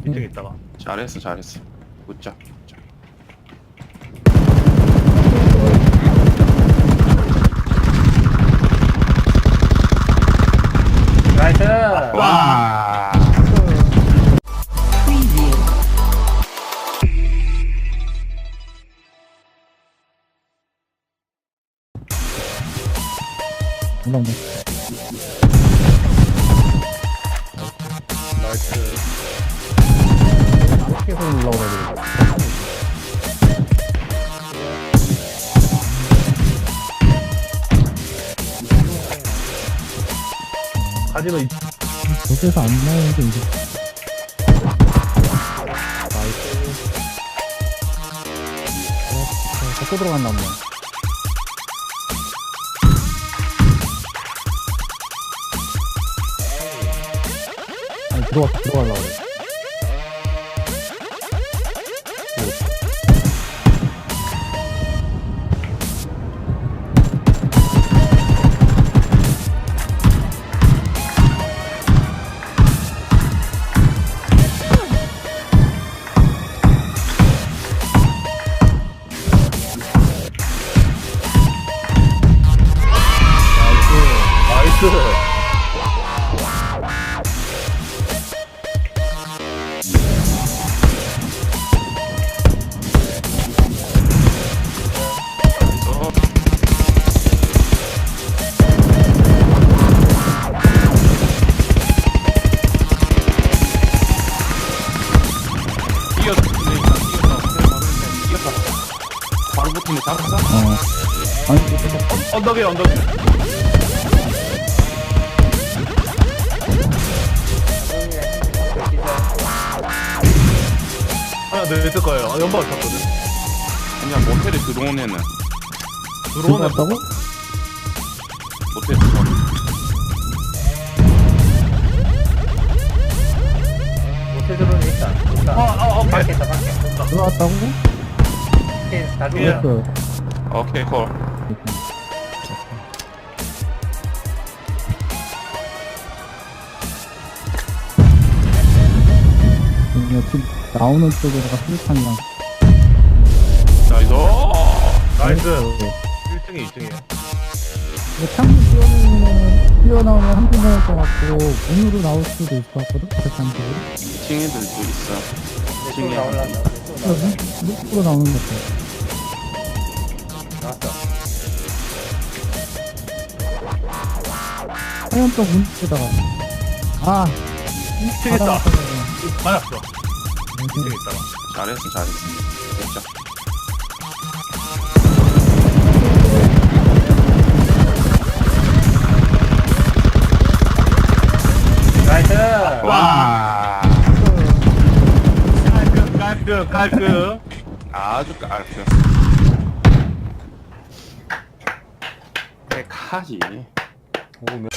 2층에 있다가. 잘했어 잘했어. 굿자 굿자. 나이스. 와. 나 카지노 이- 저기에서 안 나오는데 이게 나이스 어, 자꾸 들어갔나 보네. 아니 들어가 들어가려고 그래. 잡았어? 어. 아니 언덕에 언덕에 하나 더 있을 거예요 아, 연막 탔거든 그냥 모텔에 들어온 애는 들어오는 들어갔다고? 모텔 들어온 모텔 드론이 있다. 있다. 아아 아, 밖에 있다, 밖에. 들어갔다고? 밖에 다 예. 죽여. 그 오케이 콜집 나오는 쪽에다가 수류탄이랑 나이스 나이스 네. 1층에 2층에 이거 창문 뛰어나오면 뛰어나오면 한분 나올 것 같고 문으로 나올 수도 있을 것 같거든? 쪽으로 2층 애들도 있어 또 층에 나올란다. 또 나올란다. 루프로 나오는 것 같아 나왔어. 하얀 쪽 문에다가 아 2층에 있다 맞았어 2층에 있다가 잘했어 잘했어 굿자 깔끔 깔끔. 깔끔 아주 깔끔. 백하지. 오,